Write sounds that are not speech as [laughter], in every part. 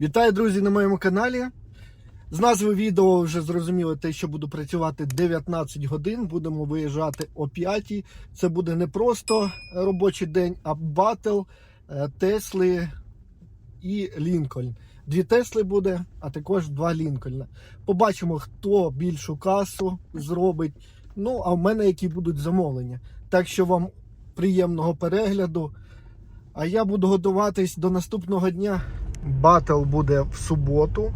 Вітаю, друзі, на моєму каналі. З назви відео вже зрозуміло те, що буду працювати 19 годин. Будемо виїжджати о 5. Це буде не просто робочий день, а батл е, Тесли і Лінкольн. Дві Тесли буде, а також два Лінкольна. Побачимо, хто більшу касу зробить. Ну, а в мене які будуть замовлення. Так що вам приємного перегляду. А я буду готуватись до наступного дня. Батл буде в суботу,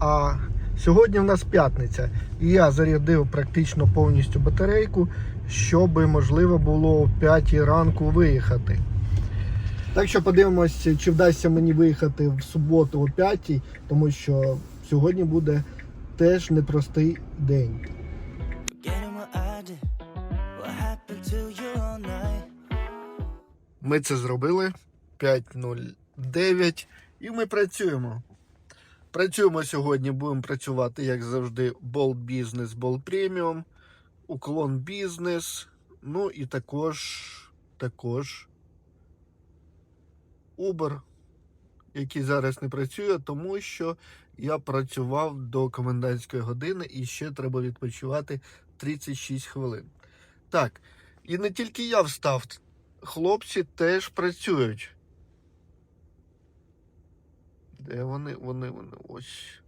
а сьогодні в нас п'ятниця. І я зарядив практично повністю батарейку, щоб можливо було о 5 ранку виїхати. Так що подивимося, чи вдасться мені виїхати в суботу о 5, тому що сьогодні буде теж непростий день. Ми це зробили 5.09 і ми працюємо. Працюємо сьогодні, будемо працювати, як завжди, Bolt Business, Bolt Premium, Уклон Бізнес. Ну і також, також Uber, який зараз не працює, тому що я працював до комендантської години і ще треба відпочивати 36 хвилин. Так, і не тільки я встав, хлопці теж працюють. Де вони? Вони, вони ось.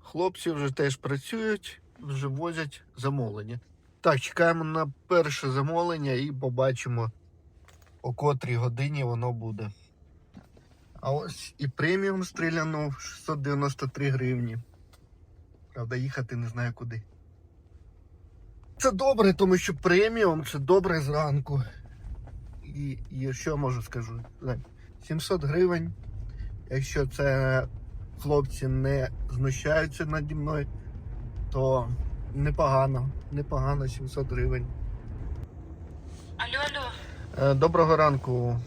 Хлопці вже теж працюють, вже возять замовлення. Так, чекаємо на перше замовлення і побачимо, о котрій годині воно буде. А ось і преміум стрілянув 693 гривні. Правда, їхати не знаю куди. Це добре, тому що преміум це добре зранку. І, і що я можу скажу? 700 гривень. Якщо це хлопці не знущаються наді мною, то непогано. Непогано 700 гривень. Алло, алло. Е, Доброго ранку.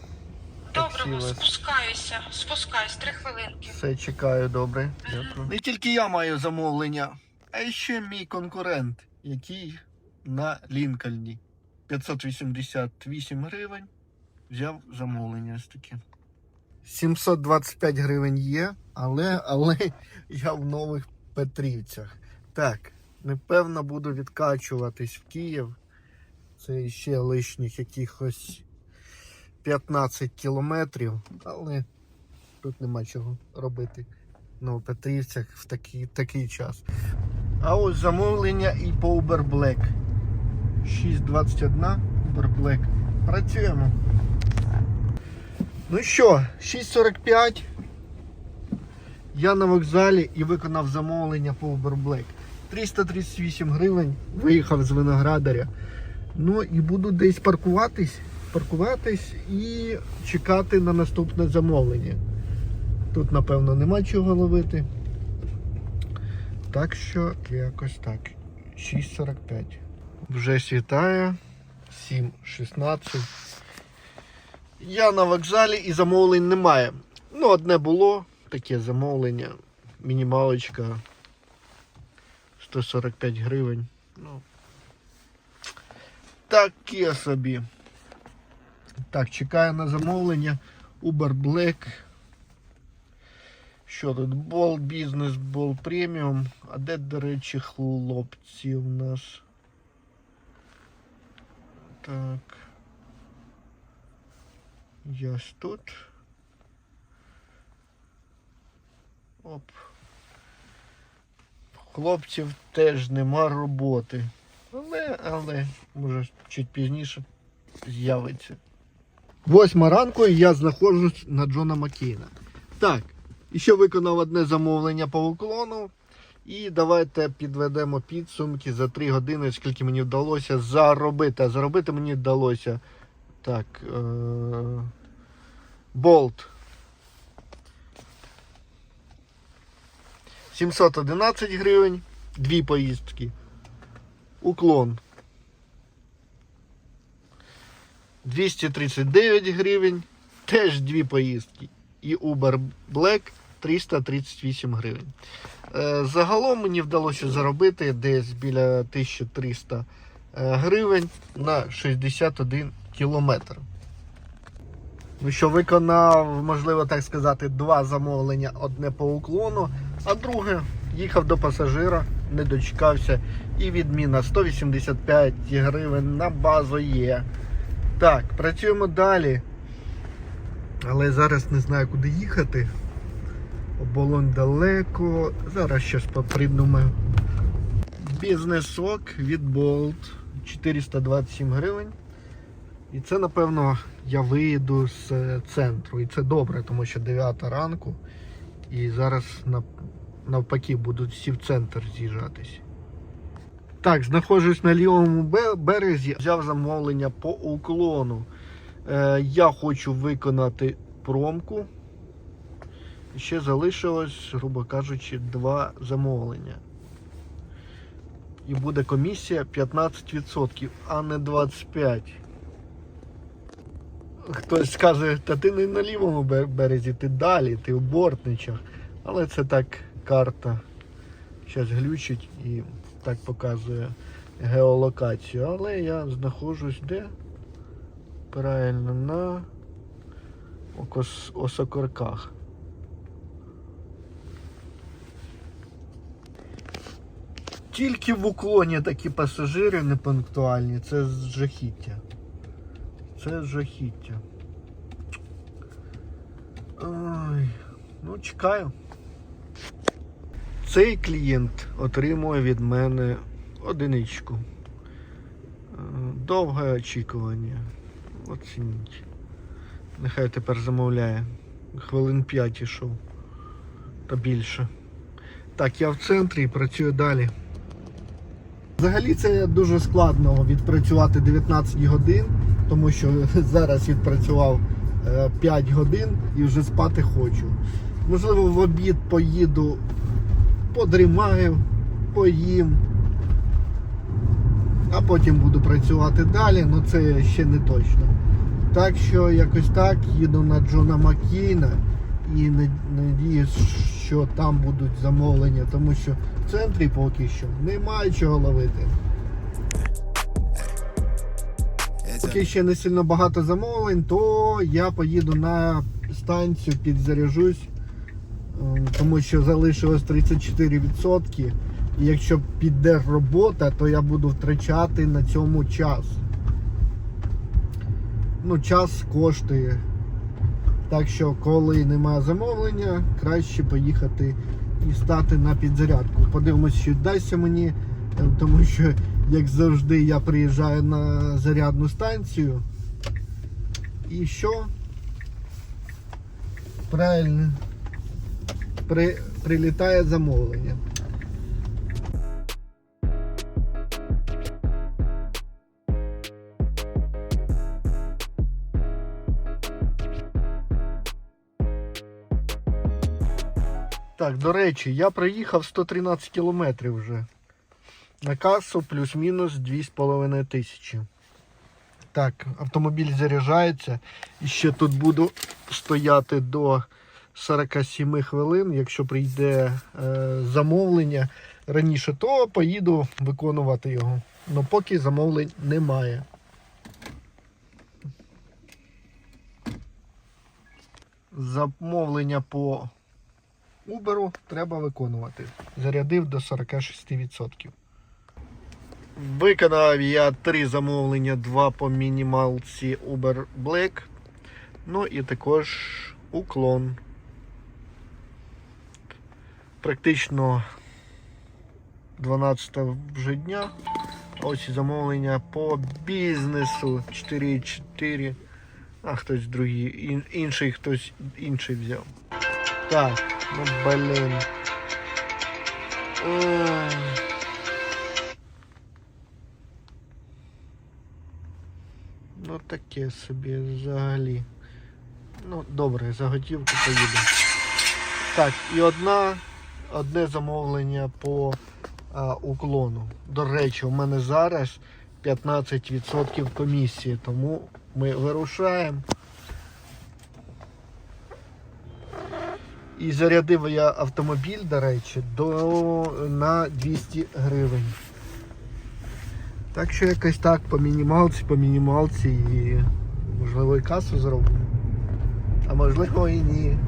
Доброго, спускаюся. Спускаюсь, три хвилинки. Все чекаю, добре. Дякую. Не тільки я маю замовлення, а ще мій конкурент, який на Лінкольні 588 гривень взяв замовлення ось таке. 725 гривень є, але, але [laughs] я в нових Петрівцях. Так, напевно, буду відкачуватись в Київ. Це ще лишніх якихось 15 кілометрів, але тут нема чого робити на Новопетрівцях в такий, такий час. А ось замовлення і по Uber Black. 6.21 Uber Black. Працюємо. Ну що, 6.45. Я на вокзалі і виконав замовлення по Uber Black. 338 гривень. Виїхав з виноградаря. Ну і буду десь паркуватись, паркуватись і чекати на наступне замовлення. Тут, напевно, нема чого ловити. Так що якось так. 6.45. Вже світає. 7.16. Я на вокзалі і замовлень немає. Ну, одне було таке замовлення. Мінімалочка 145 гривень. Ну, таке собі. Так, чекаю на замовлення. Uber Black. Що тут? Бол бізнес, бол преміум. А де, до речі, хлопці у нас? Так. Я ж тут. Оп. Хлопців теж нема роботи. Але, але, може, чуть пізніше з'явиться. Восьма ранку і я знаходжусь на Джона Маккейна. Так, ще виконав одне замовлення по уклону. І давайте підведемо підсумки за 3 години, скільки мені вдалося заробити. А заробити мені вдалося. Так. Е- Болт. 711 гривень. Дві поїздки. Уклон. 239 гривень. Теж дві поїздки. І Uber Black 338 гривень. Е, Загалом мені вдалося заробити десь біля 1300 е, гривень на 61 кілометр. Ну що виконав, можливо так сказати, два замовлення: одне по уклону, а друге їхав до пасажира, не дочекався. І відміна 185 гривень на базу є. Так, працюємо далі. Але зараз не знаю, куди їхати. Оболонь далеко. Зараз щось придумаю. Бізнесок від Bolt 427 гривень. І це, напевно, я виїду з е, центру. І це добре, тому що 9 ранку. І зараз навпаки будуть всі в центр з'їжджатись. Так, знаходжусь на лівому березі. Взяв замовлення по уклону. Е, я хочу виконати промку. Ще залишилось, грубо кажучи, два замовлення. І буде комісія 15%, а не 25%. Хтось скаже, та ти не на лівому березі, ти далі, ти у бортничах. Але це так карта. Зараз глючить і так показує геолокацію. Але я знаходжусь де? Правильно, на. Осокорках. Тільки в уклоні такі пасажири непунктуальні, це жахіття. Це жахіття. Ой, ну чекаю. Цей клієнт отримує від мене одиничку. Е, Довге очікування. Оцініть. Нехай тепер замовляє. Хвилин 5 ішов. Та більше. Так, я в центрі і працюю далі. Взагалі це дуже складно відпрацювати 19 годин, тому що [laughs] зараз відпрацював е, 5 годин і вже спати хочу. Можливо, в обід поїду, подрімаю, поїм, а потім буду працювати далі, але це ще не точно. Так що якось так їду на Джона Маккейна і надіюсь, що там будуть замовлення, тому що в центрі поки що немає чого ловити. Поки ще не сильно багато замовлень, то я поїду на станцію, підзаряжусь, ем, тому що залишилось 34%. І якщо піде робота, то я буду втрачати на цьому час. Ну, час коштує. Так що, коли немає замовлення, краще поїхати і стати на підзарядку. Подивимось, що дасться мені, е, тому що, як завжди, я приїжджаю на зарядну станцію. І що? Правильно. При, прилітає замовлення. Так, до речі, я проїхав 113 кілометрів вже. На касу плюс-мінус 2,5 тисячі. Так, автомобіль заряджається. І ще тут буду стояти до 47 хвилин. Якщо прийде е, замовлення раніше, то поїду виконувати його. Но поки замовлень немає. Замовлення по Uber треба виконувати. Зарядив до 46%. Виконав я три замовлення, два по мінімалці Uber Black. Ну і також уклон. Практично 12 вже дня. Ось і замовлення по бізнесу 4,4. А хтось другий, інший хтось інший взяв. Так, ну блин. Таке собі взагалі. Ну, добре, за готівку поїду. Так, і одна, одне замовлення по а, уклону. До речі, у мене зараз 15% комісії, тому ми вирушаємо. І зарядив я автомобіль, до речі, до, на 200 гривень. Так що якось так по мінімалці, по мінімалці і можливо і касу зробимо. а можливо і ні.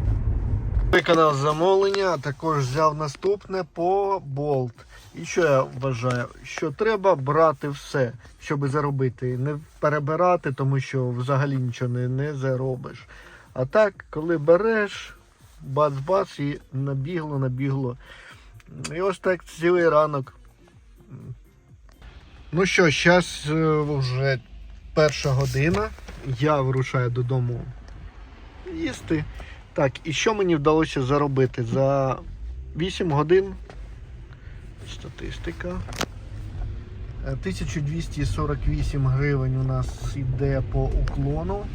Виконав замовлення, а також взяв наступне по болт. І що я вважаю? Що треба брати все, щоб заробити. Не перебирати, тому що взагалі нічого не, не заробиш. А так, коли береш, бац-бац і набігло, набігло. І ось так цілий ранок. Ну що, зараз вже перша година. Я вирушаю додому їсти. Так, і що мені вдалося заробити? За 8 годин. Статистика. Е, 1248 гривень у нас йде по уклону.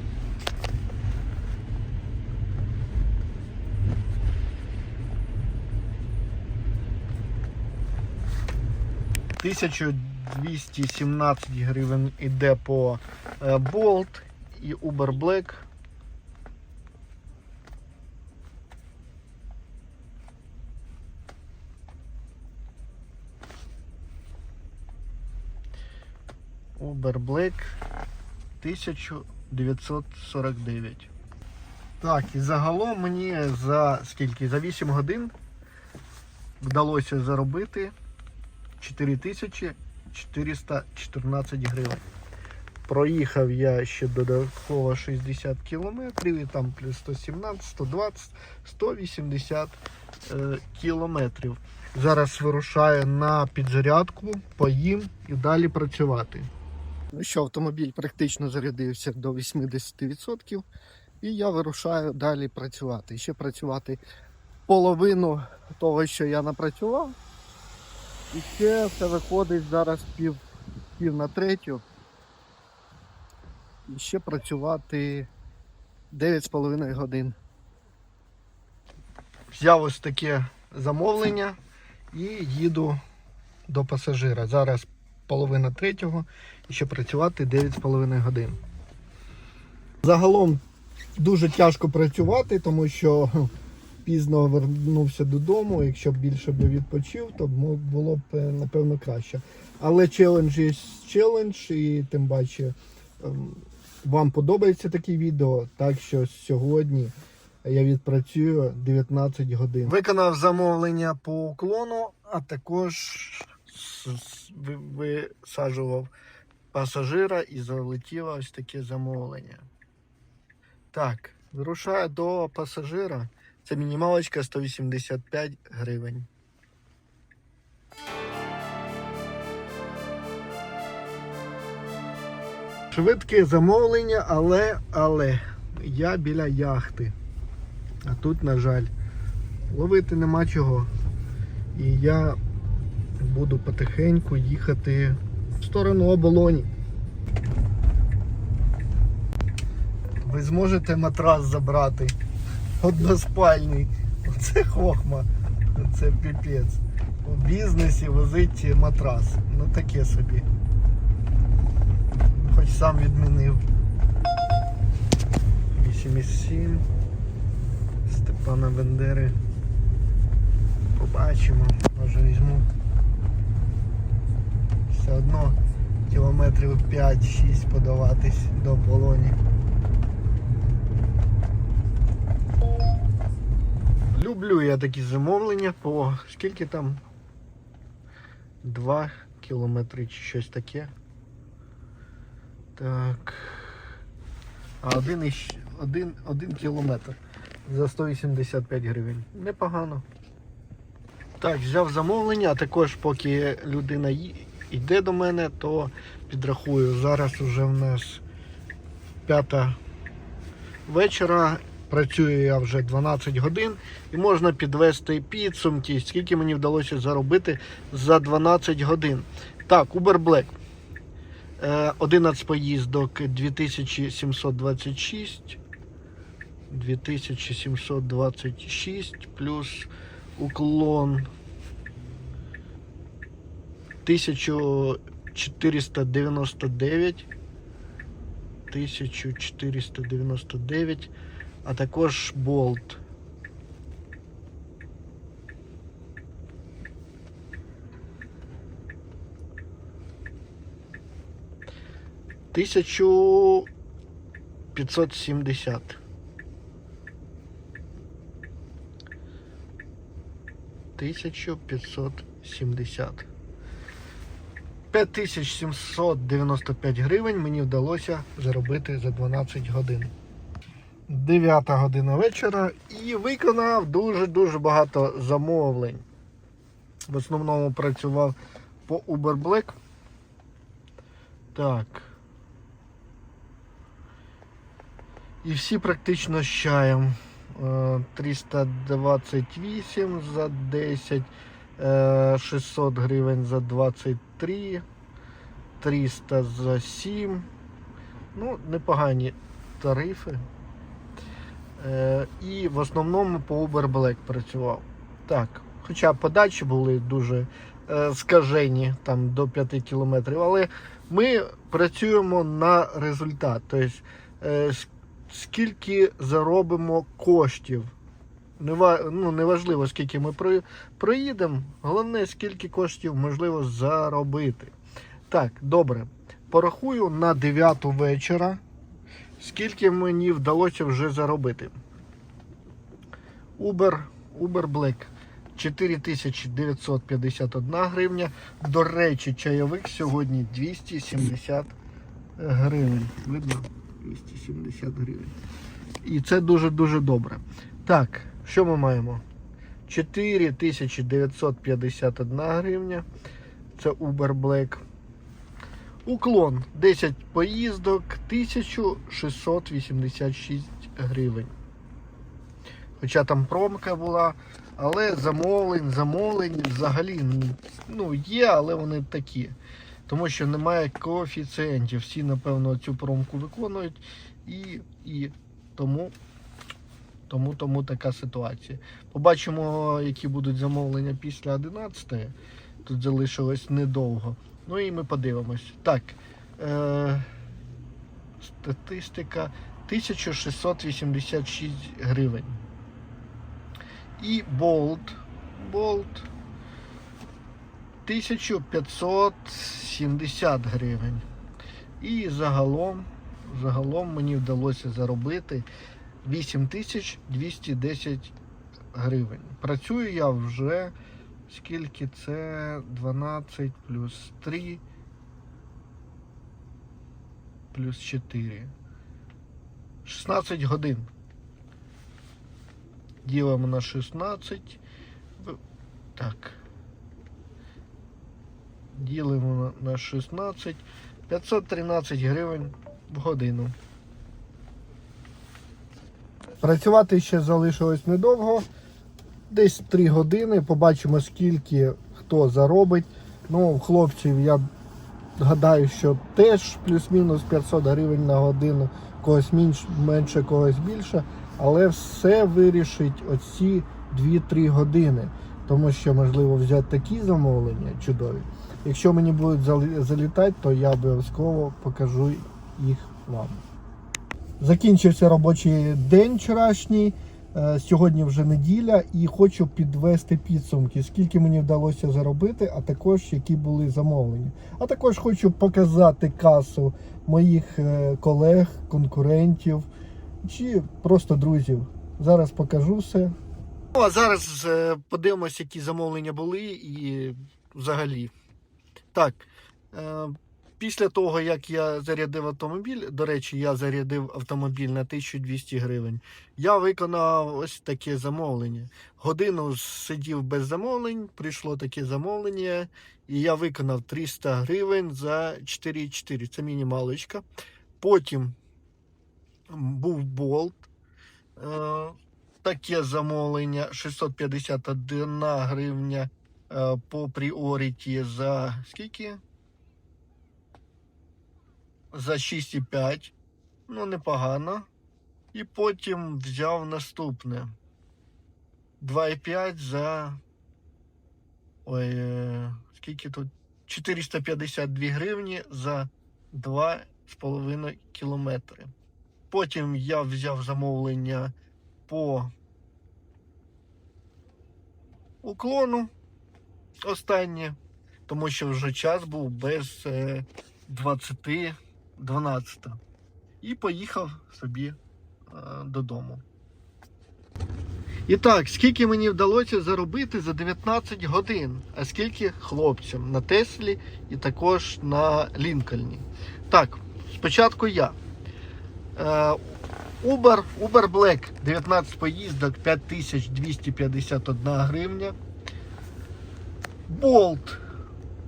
Тисячу 217 гривень іде по е, Bolt і Uber Black. Uber Black 1949. Так, і загалом мені за скільки? За 8 годин вдалося заробити 4414 гривень. Проїхав я ще додатково 60 кілометрів і там плюс 117, 120, 180 е, кілометрів. Зараз вирушаю на підзарядку, поїм і далі працювати. Ну що, автомобіль практично зарядився до 80%, і я вирушаю далі працювати. Ще працювати половину того, що я напрацював. І ще все виходить зараз пів, пів на третю. І ще працювати 9,5 годин. Взяв ось таке замовлення і їду до пасажира. Зараз половина третього і ще працювати 9,5 годин. Загалом дуже тяжко працювати, тому що пізно вернувся додому. Якщо б більше би відпочив, то було б е, напевно краще. Але челендж є челендж, і тим паче ем, вам подобається такі відео, так що сьогодні я відпрацюю 19 годин. Виконав замовлення по уклону, а також висаджував пасажира і залетіло ось таке замовлення. Так, вирушаю до пасажира. Це мінімалочка 185 гривень. Швидке замовлення, але, але я біля яхти. А тут, на жаль, ловити нема чого. І я буду потихеньку їхати в сторону оболоні. Ви зможете матрас забрати. Односпальний. Оце хохма. Це піпець. У бізнесі возить матрас. Ну таке собі. Хоч сам відмінив. 8,7. Степана Бендери. Побачимо. Може візьму. Все одно кілометрів 5-6 подаватись до полоні. Люблю я такі замовлення по скільки там? 2 кілометри чи щось таке. Так. А один, один, один кілометр за 185 гривень. Непогано. Так, взяв замовлення, а також поки людина йде до мене, то підрахую. Зараз уже в нас п'ята вечора. Працюю я вже 12 годин і можна підвести підсумки, скільки мені вдалося заробити за 12 годин. Так, Uber Black. Е, 11 поїздок 2726. 2726 плюс уклон 1499. 1499, а також болт. Тисячу п'ятсот сімдесят. Тисячу п'ятсот сімдесят. 5795 гривень мені вдалося заробити за 12 годин. 9 година вечора і виконав дуже-дуже багато замовлень. В основному працював по Uber Black. Так. І всі практично з чаєм. Е, 328 за 10, е, 600 гривень за 23, 300 за 7. Ну, непогані тарифи. Е, І в основному по Uber Black працював. Так, хоча подачі були дуже е, скажені там до 5 кілометрів, але ми працюємо на результат. Тобто, е, скільки заробимо коштів. Ну, неважливо, скільки ми про- проїдемо, головне, скільки коштів можливо заробити. Так, добре. Порахую на 9 вечора, скільки мені вдалося вже заробити. Uber, Uber Black 4951 гривня. До речі, чайовик сьогодні 270 гривень. Видно? 270 гривень. І це дуже-дуже добре. Так, що ми маємо? 4951 гривня. Це Uber Black. Уклон 10 поїздок 1686 гривень. Хоча там промка була, але замовлень, замовлень взагалі ну, є, але вони такі. Тому що немає коефіцієнтів. Всі, напевно, цю промку виконують. І, і тому, тому, тому така ситуація. Побачимо, які будуть замовлення після 11 Тут залишилось недовго. Ну і ми подивимось. Так. Е- статистика 1686 гривень. І болт. Болт 1570 гривень. І загалом, загалом мені вдалося заробити 8210 гривень. Працюю я вже скільки це 12 плюс 3 плюс 4. 16 годин. Ділимо на 16. Так. Ділимо на на 16. 513 гривень в годину. Працювати ще залишилось недовго. Десь 3 години. Побачимо, скільки хто заробить. Ну, хлопців я гадаю, що теж плюс-мінус 500 гривень на годину. Когось менш, менше, когось більше. Але все вирішить оці 2-3 години. Тому що можливо взяти такі замовлення чудові. Якщо мені будуть залітати, то я обов'язково покажу їх вам. Закінчився робочий день вчорашній. Е, Сьогодні вже неділя і хочу підвести підсумки, скільки мені вдалося заробити, а також які були замовлення. А також хочу показати касу моїх е, колег, конкурентів чи просто друзів. Зараз покажу все. Ну, а зараз е, подивимося, які замовлення були і взагалі. Так. Після того, як я зарядив автомобіль, до речі, я зарядив автомобіль на 1200 гривень, я виконав ось таке замовлення. Годину сидів без замовлень, прийшло таке замовлення, і я виконав 300 гривень за 4,4. Це мінімалочка. Потім був болт. Е, таке замовлення 651 гривня е, по пріоріті за скільки? За 6,5. Ну, непогано. І потім взяв наступне. 2,5 за. Ой, е, скільки тут? 452 гривні за 2,5 кілометри. Потім я взяв замовлення по уклону останнє, тому що вже час був без е, 20 12. І поїхав собі е, додому. І так, скільки мені вдалося заробити за 19 годин, а скільки хлопцям на Теслі і також на Лінкольні. Так, спочатку я. Е, Uber, Uber Black 19 поїздок 5251 гривня. Bolt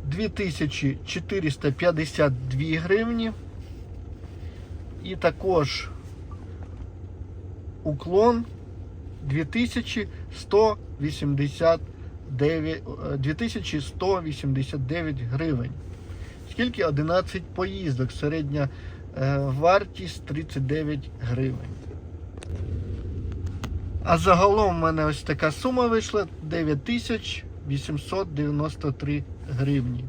2452 гривні. І також уклон 2189, е, 2189 гривень. Скільки 11 поїздок, середня е, вартість 39 гривень. А загалом в мене ось така сума вийшла 9893 гривні.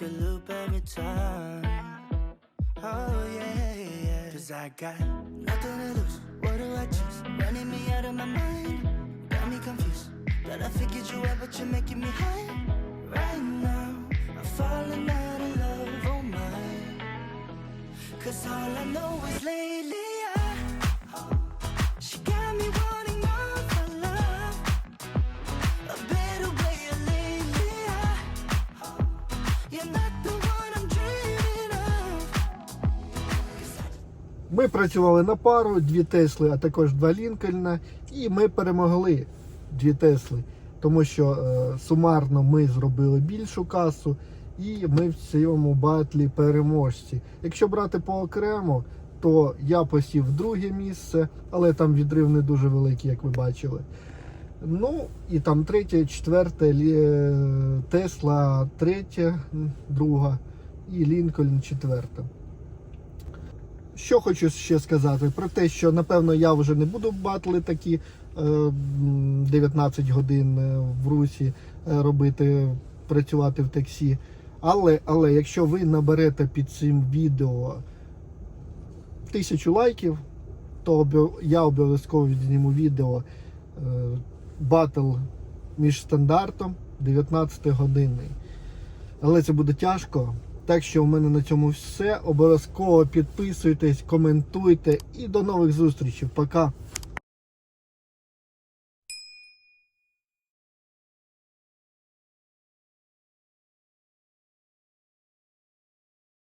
Like a loop every time. Oh yeah, yeah. Cause I got nothing to lose. What do I choose? Running me out of my mind, got me confused. Thought I figured you out, but you're making me high. Right now, I'm falling out of love, oh my. Cause all I know is lately Ми працювали на пару, дві Тесли, а також два Лінкольна, і ми перемогли дві Тесли, тому що е, сумарно ми зробили більшу касу, і ми в цьому батлі переможці. Якщо брати по окремо, то я посів друге місце, але там відрив не дуже великий, як ви бачили. Ну і там третє, четверте, Тесла третє, друга, і Лінкольн четверта. Що хочу ще сказати про те, що напевно я вже не буду батли такі е, 19 годин е, в русі е, робити, працювати в таксі. Але, але якщо ви наберете під цим відео тисячу лайків, то я обов'язково відзніму відео е, батл між стандартом 19 годинний. Але це буде тяжко. Так що в мене на цьому все. Обов'язково підписуйтесь, коментуйте і до нових зустрічей. Пока.